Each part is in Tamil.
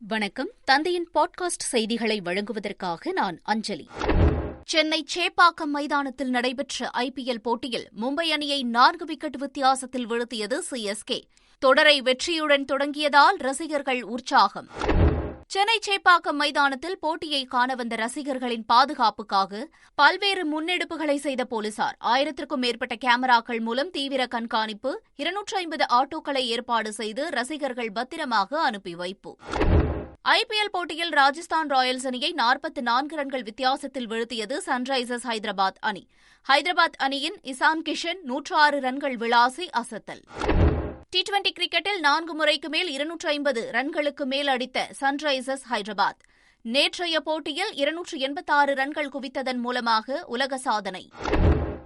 வணக்கம். தந்தையின் பாட்காஸ்ட் செய்திகளை வழங்குவதற்காக நான் அஞ்சலி. சென்னை சேப்பாக்கம் மைதானத்தில் நடைபெற்ற ஐபிஎல் போட்டியில் மும்பை அணியை நான்கு விக்கெட் வித்தியாசத்தில் வீழ்த்தியது சிஎஸ்கே தொடரை வெற்றியுடன் தொடங்கியதால் ரசிகர்கள் உற்சாகம். சென்னை சேப்பாக்கம் மைதானத்தில் போட்டியை காண வந்த ரசிகர்களின் பாதுகாப்புக்காக பல்வேறு முன்னெடுப்புகளை செய்த போலீசார் ஆயிரத்திற்கும் மேற்பட்ட கேமராக்கள் மூலம் தீவிர கண்காணிப்பு இருநூற்றி ஐம்பது ஆட்டோக்களை ஏற்பாடு செய்து ரசிகர்கள் பத்திரமாக அனுப்பி வைப்பு. ஐபிஎல் போட்டியில் ராஜஸ்தான் ராயல்ஸ் அணியை நாற்பத்தி நான்கு ரன்கள் வித்தியாசத்தில் வீழ்த்தியது சன்ரைசர்ஸ் ஹைதராபாத் அணி. ஹைதராபாத் அணியின் இசான் கிஷன் நூற்று ஆறு ரன்கள் விளாசி அசத்தல். டி டுவெண்டி கிரிக்கெட்டில் நான்கு முறைக்கு மேல் இருநூற்று ஐம்பது ரன்களுக்கு மேல் அடித்த சன்ரைசர்ஸ் ஹைதராபாத். நேற்றைய போட்டியில் இருநூற்று எண்பத்தாறு ரன்கள் குவித்ததன் மூலமாக உலக சாதனை.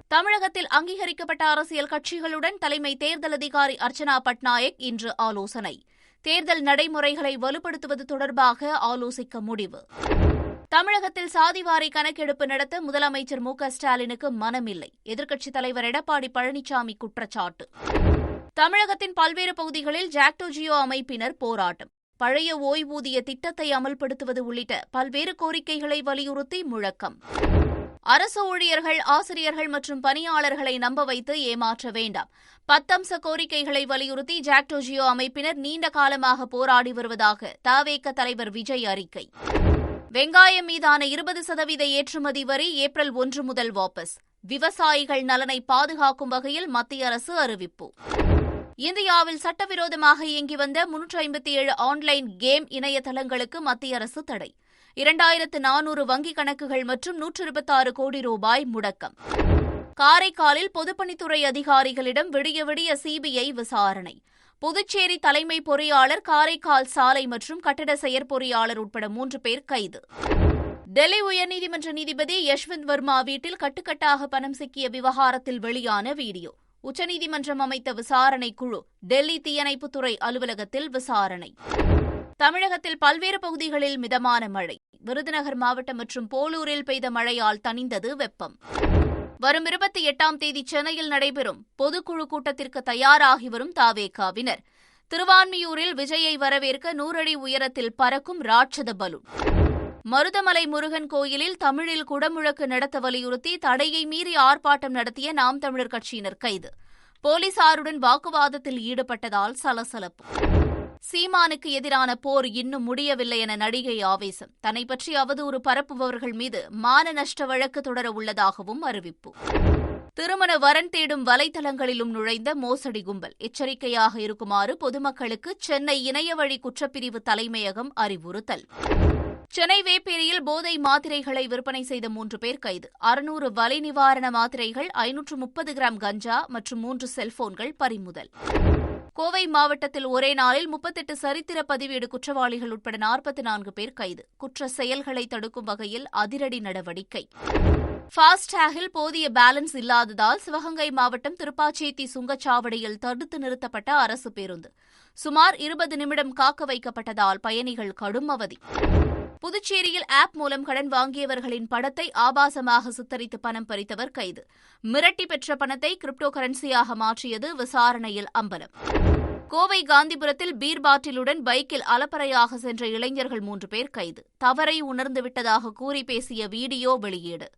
தமிழகத்தில் அங்கீகரிக்கப்பட்ட அரசியல் கட்சிகளுடன் தலைமை தேர்தல் அதிகாரி அர்ச்சனா பட்நாயக் இன்று ஆலோசனை. தேர்தல் நடைமுறைகளை வலுப்படுத்துவது தொடர்பாக ஆலோசிக்க முடிவு. தமிழகத்தில் சாதிவாரி கணக்கெடுப்பு நடத்த முதலமைச்சர் மு ஸ்டாலினுக்கு மனமில்லை. எதிர்க்கட்சித் தலைவர் எடப்பாடி பழனிசாமி குற்றச்சாட்டு. தமிழகத்தின் பல்வேறு பகுதிகளில் ஜாக்டோஜியோ அமைப்பினர் போராட்டம். பழைய ஓய்வூதிய திட்டத்தை அமல்படுத்துவது உள்ளிட்ட பல்வேறு கோரிக்கைகளை வலியுறுத்தி முழக்கம். அரசு ஊழியர்கள் ஆசிரியர்கள் மற்றும் பணியாளர்களை நம்ப வைத்து ஏமாற்ற வேண்டாம். பத்தம்ச கோரிக்கைகளை வலியுறுத்தி ஜாக்டோஜியோ அமைப்பினர் நீண்ட காலமாக போராடி வருவதாக தவேக தலைவர் விஜய் அறிக்கை. வெங்காயம் மீதான இருபது சதவீத ஏற்றுமதி வரி ஏப்ரல் ஒன்று முதல் வாபஸ். விவசாயிகள் நலனை பாதுகாக்கும் வகையில் மத்திய அரசு அறிவிப்பு. இந்தியாவில் சட்டவிரோதமாக இயங்கி வந்த முன்னூற்று ஐம்பத்தி ஏழு ஆன்லைன் கேம் இணையதளங்களுக்கு மத்திய அரசு தடை. இரண்டாயிரத்து நானூறு வங்கிக் கணக்குகள் மற்றும் நூற்று இருபத்தாறு கோடி ரூபாய் முடக்கம். காரைக்காலில் பொதுப்பணித்துறை அதிகாரிகளிடம் விடிய விடிய சிபிஐ விசாரணை. புதுச்சேரி தலைமை பொறியாளர் காரைக்கால் சாலை மற்றும் கட்டட செயற்பொறியாளர் உட்பட மூன்று பேர் கைது. டெல்லி உயர்நீதிமன்ற நீதிபதி யஷ்வந்த் வர்மா வீட்டில் கட்டுக்கட்டாக பணம் சிக்கிய விவகாரத்தில் வெளியான வீடியோ. உச்சநீதிமன்றம் அமைத்த விசாரணை குழு டெல்லி தீயணைப்புத்துறை அலுவலகத்தில் விசாரணை. தமிழகத்தில் பல்வேறு பகுதிகளில் மிதமான மழை. விருதுநகர் மாவட்டம் மற்றும் போலூரில் பெய்த மழையால் தணிந்தது வெப்பம். வரும் இருபத்தி எட்டாம் தேதி சென்னையில் நடைபெறும் பொதுக்குழு கூட்டத்திற்கு தயாராகி வரும் தாவேகாவினர். திருவான்மியூரில் விஜயை வரவேற்க நூறடி உயரத்தில் பறக்கும் ராட்சத பலூன். மருதமலை முருகன் கோயிலில் தமிழில் குடமுழக்கு நடத்த வலியுறுத்தி தடையை மீறி ஆர்ப்பாட்டம் நடத்திய நாம் தமிழர் கட்சியினர் கைது. போலீசாருடன் வாக்குவாதத்தில் ஈடுபட்டதால் சலசலப்பு. சீமானுக்கு எதிரான போர் இன்னும் முடியவில்லை என நடிகை ஆவேசம். தன்னை பற்றி அவதூறு பரப்புபவர்கள் மீது மான நஷ்ட வழக்கு தொடர உள்ளதாகவும் அறிவிப்பு. திருமண வரன் தேடும் வலைதளங்களிலும் நுழைந்த மோசடி கும்பல். எச்சரிக்கையாக இருக்குமாறு பொதுமக்களுக்கு சென்னை இணையவழி குற்றப்பிரிவு தலைமையகம் அறிவுறுத்தல். சென்னை வேப்பேரியில் போதை மாத்திரைகளை விற்பனை செய்த மூன்று பேர் கைது. அறுநூறு வலை நிவாரண மாத்திரைகள் ஐநூற்று முப்பது கிராம் கஞ்சா மற்றும் மூன்று செல்போன்கள் பறிமுதல். கோவை மாவட்டத்தில் ஒரே நாளில் முப்பத்தெட்டு சரித்திர பதிவேடு குற்றவாளிகள் உட்பட நாற்பத்தி நான்கு பேர் கைது. குற்ற செயல்களை தடுக்கும் வகையில் அதிரடி நடவடிக்கை. ஃபாஸ்டேகில் போதிய பேலன்ஸ் இல்லாததால் சிவகங்கை மாவட்டம் திருப்பாச்சேத்தி சுங்கச்சாவடியில் தடுத்து நிறுத்தப்பட்ட அரசு பேருந்து. சுமார் இருபது நிமிடம் காக்க வைக்கப்பட்டதால் பயணிகள் கடும் அவதி. புதுச்சேரியில் ஆப் மூலம் கடன் வாங்கியவர்களின் படத்தை ஆபாசமாக சித்தரித்து பணம் பறித்தவர் கைது. மிரட்டி பெற்ற பணத்தை கிரிப்டோ கரன்சியாக மாற்றியது விசாரணையில் அம்பலம். கோவை காந்திபுரத்தில் பீர் பாட்டிலுடன் பைக்கில் அலப்பறையாக சென்ற இளைஞர்கள் மூன்று பேர் கைது. தவறை உணர்ந்துவிட்டதாக கூறி பேசிய வீடியோ வெளியீடு.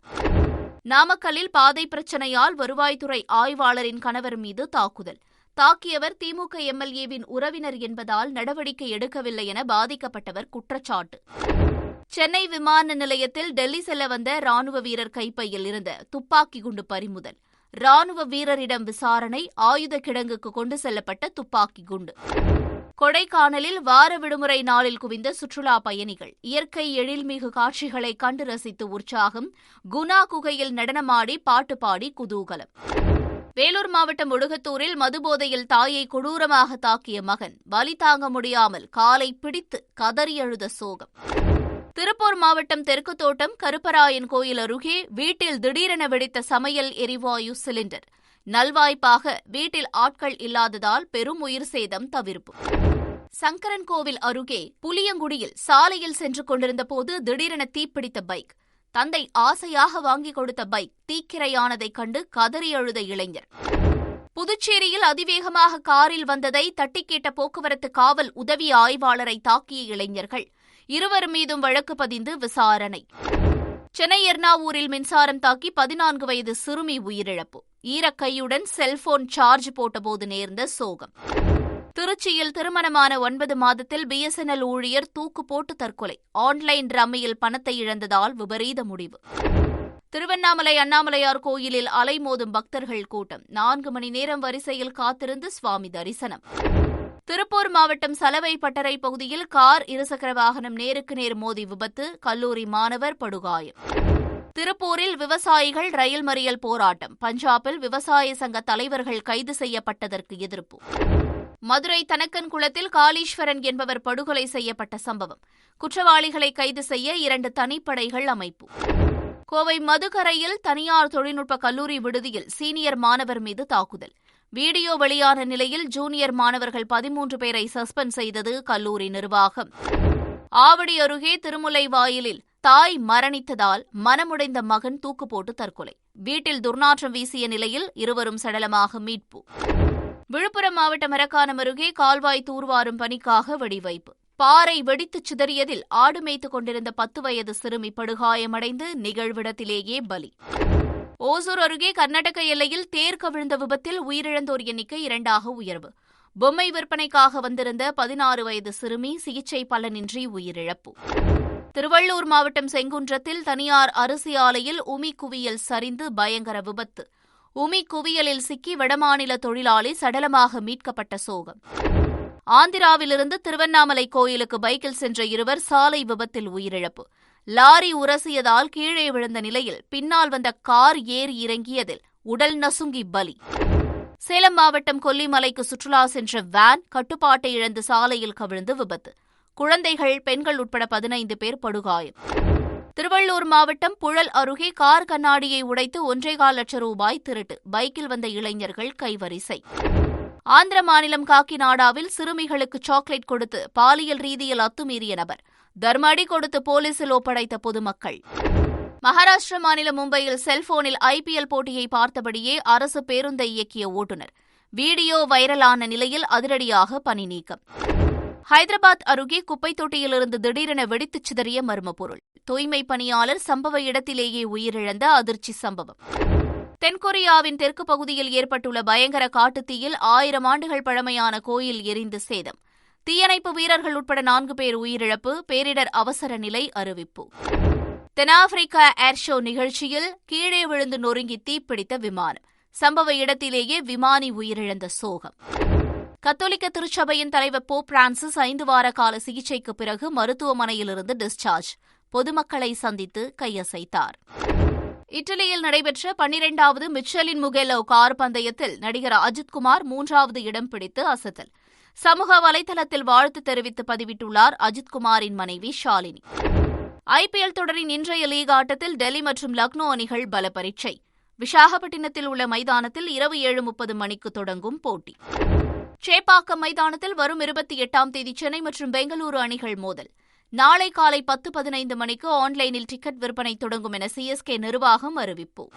நாமக்கல்லில் பாதை பிரச்சினையால் வருவாய்த்துறை ஆய்வாளரின் கணவர் மீது தாக்குதல். தாக்கியவர் திமுக எம்எல்ஏவின் உறவினர் என்பதால் நடவடிக்கை எடுக்கவில்லை என பாதிக்கப்பட்டவர் குற்றச்சாட்டு. சென்னை விமான நிலையத்தில் டெல்லி செல்ல வந்த ராணுவ வீரர் கைப்பையில் இருந்த துப்பாக்கி குண்டு பறிமுதல். ராணுவ வீரரிடம் விசாரணை ஆயுத கிடங்குக்கு கொண்டு செல்லப்பட்ட துப்பாக்கி குண்டு. கொடைக்கானலில் வார விடுமுறை நாளில் குவிந்த சுற்றுலா பயணிகள். இயற்கை எழில்மிகு காட்சிகளை கண்டு ரசித்து உற்சாகம். குணா குகையில் நடனமாடி பாட்டு பாடி குதூகலம். வேலூர் மாவட்டம் ஒடுகத்தூரில் மதுபோதையில் தாயை கொடூரமாக தாக்கிய மகன். வலி தாங்க முடியாமல் காலை பிடித்து கதறி அழுத சோகம். திருப்பூர் மாவட்டம் தெற்கு தோட்டம் கருப்பராயன் கோயில் அருகே வீட்டில் திடீரென வெடித்த சமையல் எரிவாயு சிலிண்டர். நல்வாய்ப்பாக வீட்டில் ஆட்கள் இல்லாததால் பெரும் உயிர் சேதம் தவிர்ப்பு. சங்கரன் கோவில் அருகே புளியங்குடியில் சாலையில் சென்று கொண்டிருந்த போது திடீரென தீப்பிடித்த பைக். தந்தை ஆசையாக வாங்கிக் கொடுத்த பைக் தீக்கிரையானதைக் கண்டு கதறி அழுத இளைஞர். புதுச்சேரியில் அதிவேகமாக காரில் வந்ததை தட்டி கேட்ட போக்குவரத்து காவல் உதவி ஆய்வாளரை தாக்கிய இளைஞர்கள். இருவர் மீதும் வழக்கு பதிந்து விசாரணை. சென்னை எர்ணாவூரில் மின்சாரம் தாக்கி பதினான்கு வயது சிறுமி உயிரிழப்பு. ஈரக்கையுடன் செல்போன் சார்ஜ் போட்டபோது நேர்ந்த சோகம். திருச்சியில் திருமணமான ஒன்பது மாதத்தில் பிஎஸ்என்எல் ஊழியர் தூக்கு போட்டு தற்கொலை. ஆன்லைன் ரம்மியில் பணத்தை இழந்ததால் விபரீத முடிவு. திருவண்ணாமலை அண்ணாமலையார் கோயிலில் அலைமோதும் பக்தர்கள் கூட்டம். நான்கு மணி நேரம் வரிசையில் காத்திருந்து சுவாமி தரிசனம். திருப்பூர் மாவட்டம் சலவை பட்டறை பகுதியில் கார் இருசக்கர வாகனம் நேருக்கு நேர் மோதி விபத்து கல்லூரி மாணவர் படுகாயம். திருப்பூரில் விவசாயிகள் ரயில் மறியல் போராட்டம் பஞ்சாபில் விவசாய சங்க தலைவர்கள் கைது செய்யப்பட்டதற்கு எதிர்ப்பு. மதுரை தனக்கன் குளத்தில் காளீஸ்வரன் என்பவர் படுகொலை செய்யப்பட்ட சம்பவம் குற்றவாளிகளை கைது செய்ய இரண்டு தனிப்படைகள் அமைப்பு. கோவை மதுக்கரையில் தனியார் தொழில்நுட்ப கல்லூரி விடுதியில் சீனியர் மாணவர் மீது தாக்குதல் வீடியோ வெளியான நிலையில் ஜூனியர் மாணவர்கள் பதிமூன்று பேரை சஸ்பெண்ட் செய்தது கல்லூரி நிர்வாகம். ஆவடி அருகே திருமுலை வாயிலில் தாய் மரணித்ததால் மனமுடைந்த மகன் தூக்கு போட்டு தற்கொலை. வீட்டில் துர்நாற்றம் வீசிய நிலையில் இருவரும் சடலமாக மீட்பு. விழுப்புரம் மாவட்டம் மரக்கானம் அருகே கால்வாய் தூர்வாரும் பணிக்காக வெடிவைப்பு. பாறை வெடித்துச் சிதறியதில் ஆடு மேய்த்துக் கொண்டிருந்த பத்து வயது சிறுமி படுகாயமடைந்து நிகழ்விடத்திலேயே பலி. ஓசூர் அருகே கர்நாடக எல்லையில் தேர் கவிழ்ந்த விபத்தில் உயிரிழந்தோர் எண்ணிக்கை இரண்டாக உயர்வு. பொம்மை விற்பனைக்காக வந்திருந்த பதினாறு வயது சிறுமி சிகிச்சை பலனின்றி உயிரிழப்பு. திருவள்ளூர் மாவட்டம் செங்குன்றத்தில் தனியார் அரிசி ஆலையில் உமி குவியல் சரிந்து பயங்கர விபத்து. உமி குவியலில் சிக்கி வடமாநில தொழிலாளி சடலமாக மீட்கப்பட்ட சோகம். ஆந்திராவிலிருந்து திருவண்ணாமலை கோயிலுக்கு பைக்கில் சென்ற இருவர் சாலை விபத்தில் உயிரிழப்பு. லாரி உரசியதால் கீழே விழுந்த நிலையில் பின்னால் வந்த கார் ஏறி இறங்கியதில் உடல் நசுங்கி பலி. சேலம் மாவட்டம் கொல்லிமலைக்கு சுற்றுலா சென்ற வேன் கட்டுப்பாட்டை இழந்து சாலையில் கவிழ்ந்து விபத்து. குழந்தைகள் பெண்கள் உட்பட பதினைந்து பேர் படுகாயம். திருவள்ளூர் மாவட்டம் புழல் அருகே கார் கண்ணாடியை உடைத்து ஒன்றேகால் லட்சம் ரூபாய் திருட்டு. பைக்கில் வந்த இளைஞர்கள் கைவரிசை. ஆந்திர மாநிலம் காக்கிநாடாவில் சிறுமிகளுக்கு சாக்லேட் கொடுத்து பாலியல் ரீதியில் அத்துமீறிய நபர். தர்மடி கொடுத்து போலீசில் ஒப்படைத்த பொதுமக்கள். மகாராஷ்டிர மாநிலம் மும்பையில் செல்போனில் ஐபிஎல் போட்டியை பார்த்தபடியே அரசு பேருந்தை இயக்கிய ஓட்டுநர். வீடியோ வைரலான நிலையில் அதிரடியாக பணி நீக்கம். ஹைதராபாத் அருகே குப்பை தொட்டியிலிருந்து திடீரென வெடித்துச் சிதறிய மர்ம பொருள் தூய்மை பணியாளர் சம்பவ இடத்திலேயே உயிரிழந்த அதிர்ச்சி சம்பவம். தென்கொரியாவின் தெற்கு பகுதியில் ஏற்பட்டுள்ள பயங்கர காட்டுத்தீயில் ஆயிரம் ஆண்டுகள் பழமையான கோயில் எரிந்து சேதம். தீயணைப்பு வீரர்கள் உட்பட நான்கு பேர் உயிரிழப்பு பேரிடர் அவசர நிலை அறிவிப்பு. தென்னாப்பிரிக்கா ஏர் ஷோ நிகழ்ச்சியில் கீழே விழுந்து நொறுங்கி தீப்பிடித்த விமானம். சம்பவ இடத்திலேயே விமானி உயிரிழந்த சோகம். கத்தோலிக்க திருச்சபையின் தலைவர் போ பிரான்சிஸ் ஐந்து வார கால சிகிச்சைக்கு பிறகு மருத்துவமனையிலிருந்து டிஸ்சார்ஜ் பொதுமக்களை சந்தித்து கையசைத்தார். இட்டலியில் நடைபெற்ற பன்னிரெண்டாவது மிச்சலின் முகெலோ கார் பந்தயத்தில் நடிகர் அஜித்குமார் மூன்றாவது இடம் பிடித்து அசத்தல். சமூக வலைதளத்தில் வாழ்த்து தெரிவித்து பதிவிட்டுள்ளார் அஜித்குமாரின் மனைவி ஷாலினி. ஐபிஎல் தொடரின் இன்றைய லீக் ஆட்டத்தில் டெல்லி மற்றும் லக்னோ அணிகள் பல பரீட்சை விசாகப்பட்டினத்தில் உள்ள மைதானத்தில் இரவு ஏழு முப்பது மணிக்கு தொடங்கும் போட்டி. சேப்பாக்கம் மைதானத்தில் வரும் இருபத்தி எட்டாம் தேதி சென்னை மற்றும் பெங்களூரு அணிகள் மோதல். நாளை காலை பத்து பதினைந்து மணிக்கு ஆன்லைனில் டிக்கெட் விற்பனை தொடங்கும் என சிஎஸ்கே நிர்வாகம் அறிவிப்பு.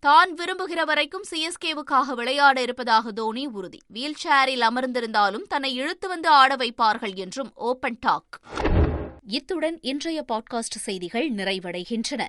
தான் விரும்புகிற வரைக்கும் சிஎஸ்கேவுக்காக விளையாட இருப்பதாக தோனி உறுதி. வீல் சேரில் அமர்ந்திருந்தாலும் தன்னை இழுத்து வந்து ஆட வைப்பார்கள் என்றும் ஓபன் டாக். இத்துடன் இன்றைய பாட்காஸ்ட் செய்திகள் நிறைவடைகின்றன.